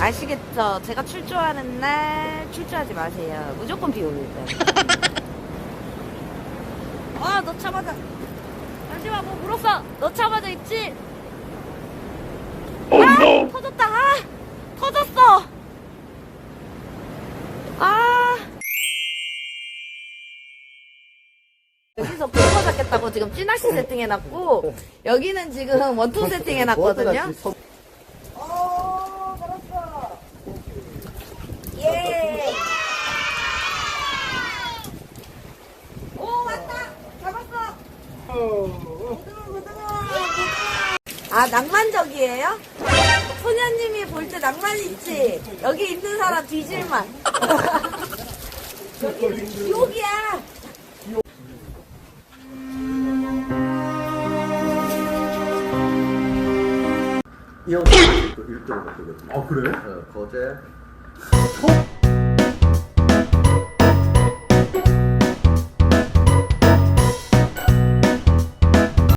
아시겠죠? 제가 출조하는 날 출조하지 마세요. 무조건 비 옵니다. 아, 넣자마자. 잠시만, 뭐 물었어. 넣자마자 있지? 아, 터졌다. 아, 터졌어. 아. 여기서 그거 잡겠다고 지금 찌낚시 세팅해놨고, 여기는 지금 원투 세팅해놨거든요. 어, 잡았어. 예. 오, 왔다. 잡았어. 고등어, 고등어, 고등어. 아, 낭만적이에요? 소녀님이 볼 때 낭만 있지? 여기 있는 사람 뒤질만. 여기 지옥이야. 이 형이 또 1등을 거거든요. 아 그래? 어, 거제 톡